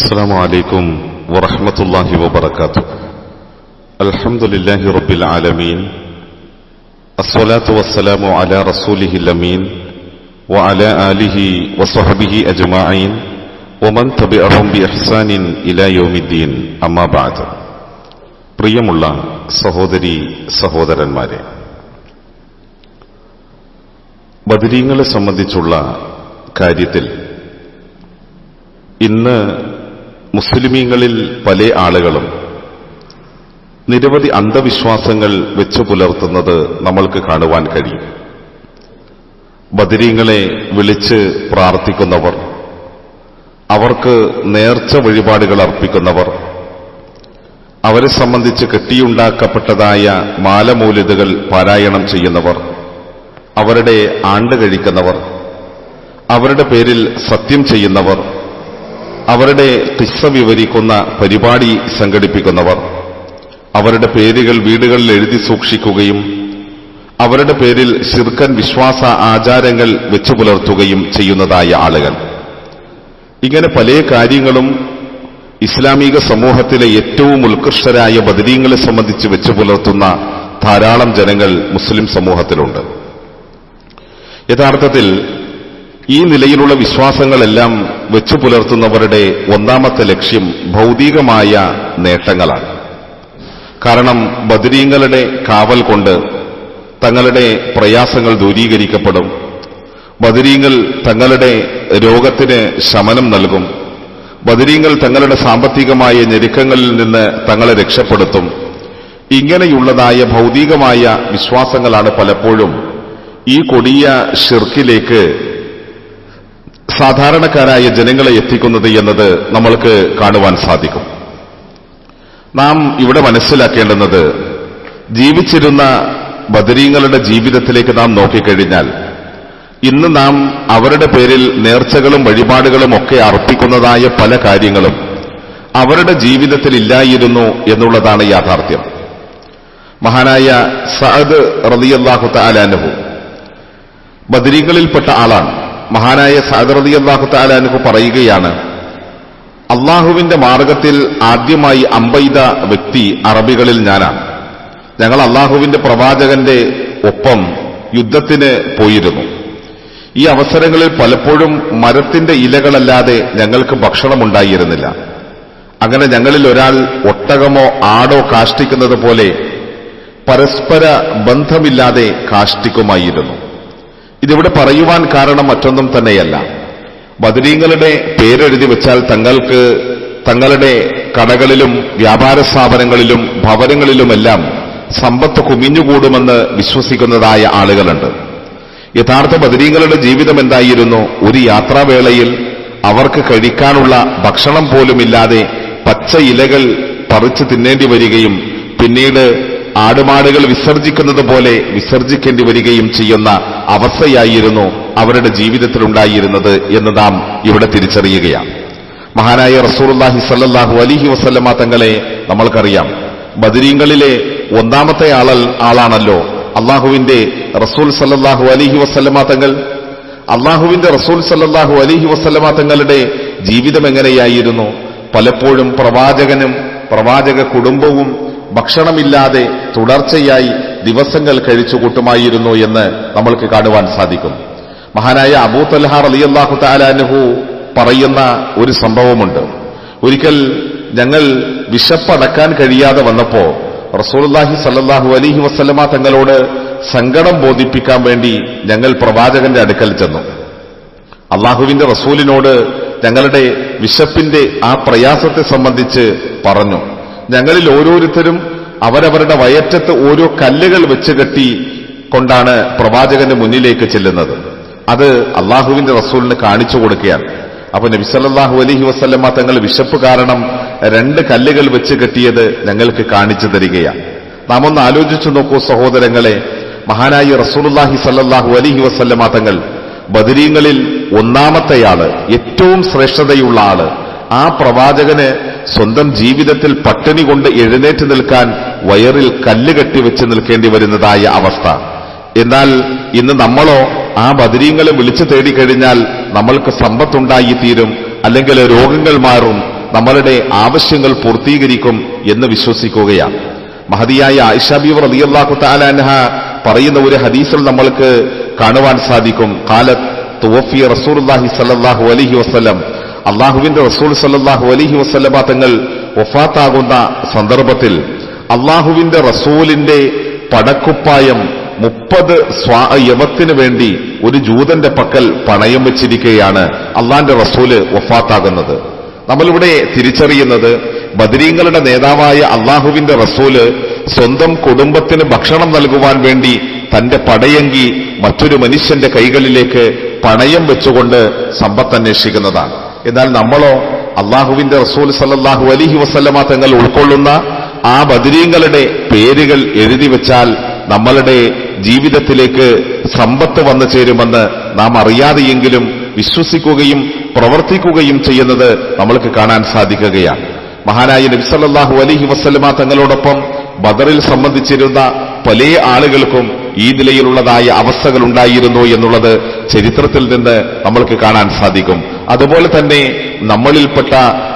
السلام عليكم ورحمة الله وبركاته الحمد لله رب العالمين الصلاة والسلام على رسوله الأمين وعلى آله وصحبه أجمعين ومن تبعهم بإحسان إلى يوم الدين أما بعد പ്രിയമുള്ള സഹോദരി സഹോദരന്മാരെ ബദരീങ്ങളെ സംബന്ധിച്ചുള്ള കാര്യത്തിൽ ഇന്ന് മുസ്ലിമീങ്ങളിൽ പല ആളുകളും നിരവധി അന്ധവിശ്വാസങ്ങൾ വെച്ചു പുലർത്തുന്നത് നമ്മൾക്ക് കാണുവാൻ കഴിയും. ബദരീങ്ങളെ വിളിച്ച് പ്രാർത്ഥിക്കുന്നവർ അവർക്ക് നേർച്ച വഴിപാടുകൾ അർപ്പിക്കുന്നവർ അവരെ സംബന്ധിച്ച് കെട്ടിയുണ്ടാക്കപ്പെട്ടതായ മാലമൂലിതകൾ പാരായണം ചെയ്യുന്നവർ അവരുടെ ആണ്ട് കഴിക്കുന്നവർ അവരുടെ പേരിൽ സത്യം ചെയ്യുന്നവർ അവരുടെ കിസ്സ വിവരിക്കുന്ന പരിപാടി സംഘടിപ്പിക്കുന്നവർ അവരുടെ പേരുകൾ വീടുകളിൽ എഴുതി സൂക്ഷിക്കുകയും അവരുടെ പേരിൽ ശിർക്കൻ വിശ്വാസ ആചാരങ്ങൾ വെച്ചു പുലർത്തുകയും ചെയ്യുന്നതായ ആളുകൾ. ഇങ്ങനെ പല കാര്യങ്ങളും ഇസ്ലാമിക സമൂഹത്തിലെ ഏറ്റവും ഉത്കൃഷ്ടരായ ബദരീങ്ങളെ സംബന്ധിച്ച് വെച്ചു പുലർത്തുന്ന ധാരാളം ജനങ്ങൾ മുസ്ലിം സമൂഹത്തിലുണ്ട്. യഥാർത്ഥത്തിൽ ഈ നിലയിലുള്ള വിശ്വാസങ്ങളെല്ലാം വെച്ചു പുലർത്തുന്നവരുടെ ഒന്നാമത്തെ ലക്ഷ്യം ഭൗതികമായ നേട്ടങ്ങളാണ്. കാരണം ബദരീങ്ങളുടെ കാവൽ കൊണ്ട് തങ്ങളുടെ പ്രയാസങ്ങൾ ദൂരീകരിക്കപ്പെടും. ബദരീങ്ങൾ തങ്ങളുടെ രോഗത്തിന് ശമനം നൽകും. ബദരീങ്ങൾ തങ്ങളുടെ സാമ്പത്തികമായ ഞെരുക്കങ്ങളിൽ നിന്ന് തങ്ങളെ രക്ഷപ്പെടുത്തും. ഇങ്ങനെയുള്ളതായ ഭൗതികമായ വിശ്വാസങ്ങളാണ് പലപ്പോഴും ഈ കൊടിയ ഷിർക്കിലേക്ക് സാധാരണക്കാരായ ജനങ്ങളെ എത്തിക്കുന്നത് എന്നത് നമ്മൾക്ക് കാണുവാൻ സാധിക്കും. നാം ഇവിടെ മനസ്സിലാക്കേണ്ടുന്നത് ജീവിച്ചിരുന്ന ബദരീങ്ങളുടെ ജീവിതത്തിലേക്ക് നാം നോക്കിക്കഴിഞ്ഞാൽ ഇന്ന് നാം അവരുടെ പേരിൽ നേർച്ചകളും വഴിപാടുകളും ഒക്കെ അർപ്പിക്കുന്നതായ പല കാര്യങ്ങളും അവരുടെ ജീവിതത്തിൽ ഇല്ലായിരുന്നു എന്നുള്ളതാണ് യാഥാർത്ഥ്യം. മഹാനായ സഅദ് റളിയല്ലാഹു തആലാനഹു ബദരീങ്ങളിൽപ്പെട്ട ആളാണ്. മഹാനായ സഅദ് അള്ളാഹു താലാനുക്ക് പറയുകയാണ് അള്ളാഹുവിന്റെ മാർഗത്തിൽ ആദ്യമായി അമ്പെയ്ത വ്യക്തി അറബികളിൽ ഞാനാണ്. ഞങ്ങൾ അള്ളാഹുവിന്റെ പ്രവാചകന്റെ ഒപ്പം യുദ്ധത്തിന് പോയിരുന്നു. ഈ അവസരങ്ങളിൽ പലപ്പോഴും മരത്തിന്റെ ഇലകളല്ലാതെ ഞങ്ങൾക്ക് ഭക്ഷണമുണ്ടായിരുന്നില്ല. അങ്ങനെ ഞങ്ങളിൽ ഒരാൾ ഒട്ടകമോ ആടോ കാഷ്ടിക്കുന്നത് പോലെ പരസ്പര ബന്ധമില്ലാതെ കാഷ്ടിക്കുമായിരുന്നു. ഇതിവിടെ പറയുവാൻ കാരണം മറ്റൊന്നും തന്നെയല്ല. ബദരീങ്ങളുടെ പേരെഴുതി വെച്ചാൽ തങ്ങൾക്ക് തങ്ങളുടെ കടകളിലും വ്യാപാര സ്ഥാപനങ്ങളിലും ഭവനങ്ങളിലുമെല്ലാം സമ്പത്ത് കുമിഞ്ഞുകൂടുമെന്ന് വിശ്വസിക്കുന്നതായ ആളുകളുണ്ട്. യഥാർത്ഥ ബദരീങ്ങളുടെ ജീവിതം എന്തായിരുന്നു? ഒരു യാത്രാവേളയിൽ അവർക്ക് കഴിക്കാനുള്ള ഭക്ഷണം പോലുമില്ലാതെ പച്ച ഇലകൾ പറിച്ചു തിന്നേണ്ടി വരികയും പിന്നീട് ആടുമാടുകൾ വിസർജിക്കുന്നത് പോലെ വിസർജിക്കേണ്ടി വരികയും ചെയ്യുന്ന അവസ്ഥയായിരുന്നു അവരുടെ ജീവിതത്തിലുണ്ടായിരുന്നത് എന്ന് നാം ഇവിടെ തിരിച്ചറിയുകയാണ്. മഹാനായ റസൂർല്ലാഹി സല്ലാഹു അലിഹി വസല്ലമ തങ്ങളെ നമ്മൾക്കറിയാം. ബദരീങ്ങളിലെ ഒന്നാമത്തെ ആളൽ ആളാണല്ലോ അള്ളാഹുവിന്റെ റസൂൽ സല്ലാഹു അലിഹി വസല്ലമ തങ്ങൾ. അള്ളാഹുവിന്റെ റസൂൽ സല്ലാഹു അലിഹി വസല്ലമ തങ്ങളുടെ ജീവിതം എങ്ങനെയായിരുന്നു? പലപ്പോഴും പ്രവാചകനും പ്രവാചക കുടുംബവും ഭക്ഷണമില്ലാതെ തുടർച്ചയായി ദിവസങ്ങൾ കഴിച്ചു കൂട്ടുമായിരുന്നു എന്ന് നമ്മൾക്ക് കാണുവാൻ സാധിക്കും. മഹാനായ അബൂ തൽഹാർ അലി അള്ളാഹു താലാനുഹു പറയുന്ന ഒരു സംഭവമുണ്ട്. ഒരിക്കൽ ഞങ്ങൾ വിശപ്പടക്കാൻ കഴിയാതെ വന്നപ്പോ റസൂൽഹി സല്ലാഹു അലിഹി വസ്ലമ തങ്ങളോട് സങ്കടം ബോധിപ്പിക്കാൻ വേണ്ടി ഞങ്ങൾ പ്രവാചകന്റെ അടുക്കൽ ചെന്നു. അള്ളാഹുവിന്റെ റസൂലിനോട് ഞങ്ങളുടെ വിശപ്പിന്റെ ആ പ്രയാസത്തെ സംബന്ധിച്ച് പറഞ്ഞു. ഞങ്ങളിൽ ഓരോരുത്തരും അവരവരുടെ വയറ്റത്ത് ഓരോ കല്ലുകൾ വെച്ച് കെട്ടി കൊണ്ടാണ് പ്രവാചകന്റെ മുന്നിലേക്ക് ചെല്ലുന്നത്. അത് അള്ളാഹുവിന്റെ റസൂലിന് കാണിച്ചു കൊടുക്കുകയാണ്. അപ്പൊ നബിസല്ലാഹു അലഹി വസ്ല്ലമ്മ തങ്ങൾ വിശപ്പ് കാരണം രണ്ട് കല്ലുകൾ വെച്ച് കെട്ടിയത് ഞങ്ങൾക്ക് കാണിച്ചു തരികയാണ്. നാം ഒന്ന് ആലോചിച്ചു നോക്കൂ സഹോദരങ്ങളെ മഹാനായി റസൂലുല്ലാഹി സല്ലാഹു അലഹി വസ്ല്ലമ്മ തങ്ങൾ ബദരീങ്ങളിൽ ഒന്നാമത്തെയാൾ ഏറ്റവും ശ്രേഷ്ഠതയുള്ള ആൾ. ആ പ്രവാചകന് സ്വന്തം ജീവിതത്തിൽ പട്ടിണി കൊണ്ട് എഴുന്നേറ്റ് നിൽക്കാൻ വയറിൽ കല്ല് കെട്ടിവെച്ച് നിൽക്കേണ്ടി വരുന്നതായ അവസ്ഥ. എന്നാൽ ഇന്ന് നമ്മളോ ആ ബദരീങ്ങളെ വിളിച്ചു തേടിക്കഴിഞ്ഞാൽ നമ്മൾക്ക് സമ്പത്തുണ്ടായി തീരും അല്ലെങ്കിൽ രോഗങ്ങൾ മാറും നമ്മളുടെ ആവശ്യങ്ങൾ പൂർത്തീകരിക്കും എന്ന് വിശ്വസിക്കുകയാണ്. മഹതിയായ ആയിഷാബി അലിയല്ലാഹു താലാൻഹ പറയുന്ന ഒരു ഹദീസിൽ നമ്മൾക്ക് കാണുവാൻ സാധിക്കും. കാലത്ത് റസൂർ റസൂലുള്ളാഹി സല്ലാഹു അലൈഹി വസല്ലം അള്ളാഹുവിന്റെ റസൂൽ സല്ലാഹു അലഹി വസല്ലമ തങ്ങൾ വഫാത്താകുന്ന സന്ദർഭത്തിൽ അള്ളാഹുവിന്റെ റസൂലിന്റെ പടക്കുപ്പായം മുപ്പത് യവത്തിന് വേണ്ടി ഒരു ജൂതന്റെ പക്കൽ പണയം വെച്ചിരിക്കുകയാണ് അള്ളാന്റെ റസൂൽ ഒഫാത്താകുന്നത് നമ്മളിവിടെ തിരിച്ചറിയുന്നത് ബദരീങ്ങളുടെ നേതാവായ അള്ളാഹുവിന്റെ റസൂൽ സ്വന്തം കുടുംബത്തിന് ഭക്ഷണം നൽകുവാൻ വേണ്ടി തന്റെ പടയങ്കി മറ്റൊരു മനുഷ്യന്റെ കൈകളിലേക്ക് പണയം വെച്ചുകൊണ്ട് സമ്പത്ത് അന്വേഷിക്കുന്നതാണ്. എന്നാൽ നമ്മളോ അള്ളാഹുവിന്റെ റസൂൽ സല്ലാഹു അലിഹി വസ്ലമ തങ്ങൾ ഉൾക്കൊള്ളുന്ന ആ ബദരീങ്ങളുടെ പേരുകൾ എഴുതി വെച്ചാൽ നമ്മളുടെ ജീവിതത്തിലേക്ക് സമ്പത്ത് വന്നു ചേരുമെന്ന് നാം അറിയാതെയെങ്കിലും വിശ്വസിക്കുകയും പ്രവർത്തിക്കുകയും ചെയ്യുന്നത് നമ്മൾക്ക് കാണാൻ സാധിക്കുകയാണ്. മഹാനായ നബി സല്ലാഹു അലഹി വസ്ലമ തങ്ങളോടൊപ്പം ബദറിൽ സംബന്ധിച്ചിരുന്ന പല ആളുകൾക്കും ഈ നിലയിലുള്ളതായ അവസ്ഥകൾ ഉണ്ടായിരുന്നു എന്നുള്ളത് ചരിത്രത്തിൽ നിന്ന് നമ്മൾക്ക് കാണാൻ സാധിക്കും. അതുപോലെ തന്നെ നമ്മളിൽപ്പെട്ട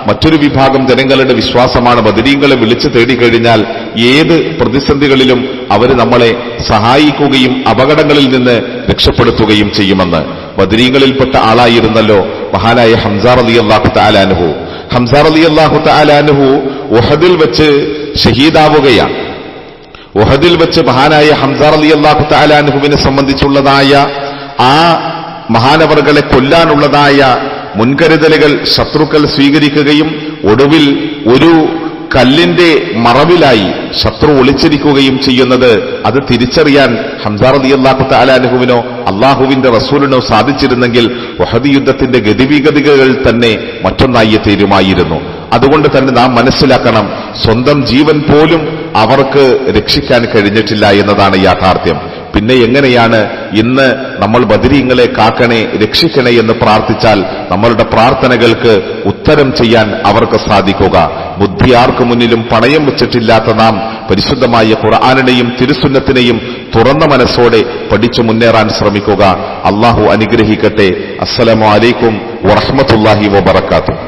മറ്റൊരു വിഭാഗം ജനങ്ങളുടെ വിശ്വാസമാണ്. ബദരീങ്ങളെ വിളിച്ചു തേടിക്കഴിഞ്ഞാൽ ഏത് പ്രതിസന്ധികളിലും അവർ നമ്മളെ സഹായിക്കുകയും അപകടങ്ങളിൽ നിന്ന് രക്ഷപ്പെടുത്തുകയും ചെയ്യുമെന്ന്. ബദരീങ്ങളിൽപ്പെട്ട ആളായിരുന്നല്ലോ മഹാനായ ഹംസാർ അലി അള്ളാഹു താലാനുഹു ഹംസാർ അലി അള്ളാഹു താലാനുഹു ഉഹദിൽ വെച്ച് ഷഹീദാവുകയാണ്. ഉഹദിൽ വെച്ച് മഹാനായ ഹംസാർ അലി അള്ളാഹു താലാനുഹുവിനെ സംബന്ധിച്ചുള്ളതായ ആ മഹാനവറുകളെ കൊല്ലാനുള്ളതായ മുൻകരുതലുകൾ ശത്രുക്കൾ സ്വീകരിക്കുകയും ഒടുവിൽ ഒരു കല്ലിന്റെ മറവിലായി ശത്രു ഒളിച്ചിരിക്കുകയും ചെയ്യുന്നത് അത് തിരിച്ചറിയാൻ അലി അള്ളാഹു താലാനുഹുവിനോ അള്ളാഹുവിന്റെ റസൂലിനോ സാധിച്ചിരുന്നെങ്കിൽ വഹദി യുദ്ധത്തിന്റെ ഗതിവിഗതികൾ തന്നെ മറ്റൊന്നായി തീരുമായിരുന്നു. അതുകൊണ്ട് തന്നെ നാം മനസ്സിലാക്കണം സ്വന്തം ജീവൻ പോലും അവർക്ക് രക്ഷിക്കാൻ കഴിഞ്ഞിട്ടില്ല എന്നതാണ് യാഥാർത്ഥ്യം. പിന്നെ എങ്ങനെയാണ് ഇന്ന് നമ്മൾ ബദരീങ്ങളെ കാക്കണേ രക്ഷിക്കണേ എന്ന് പ്രാർത്ഥിച്ചാൽ നമ്മളുടെ പ്രാർത്ഥനകൾക്ക് ഉത്തരം ചെയ്യാൻ അവർക്ക് സാധിക്കുക. ബുദ്ധി ആർക്കു മുന്നിലും പണയം വെച്ചിട്ടില്ലാത്ത നാം പരിശുദ്ധമായ ഖുർആാനിനെയും തിരുസുന്നത്തിനെയും തുറന്ന മനസ്സോടെ പഠിച്ചു മുന്നേറാൻ ശ്രമിക്കുക. അള്ളാഹു അനുഗ്രഹിക്കട്ടെ. അസ്സലാമലൈക്കും വറഹമത്തല്ലാഹി വബർക്കാത്തു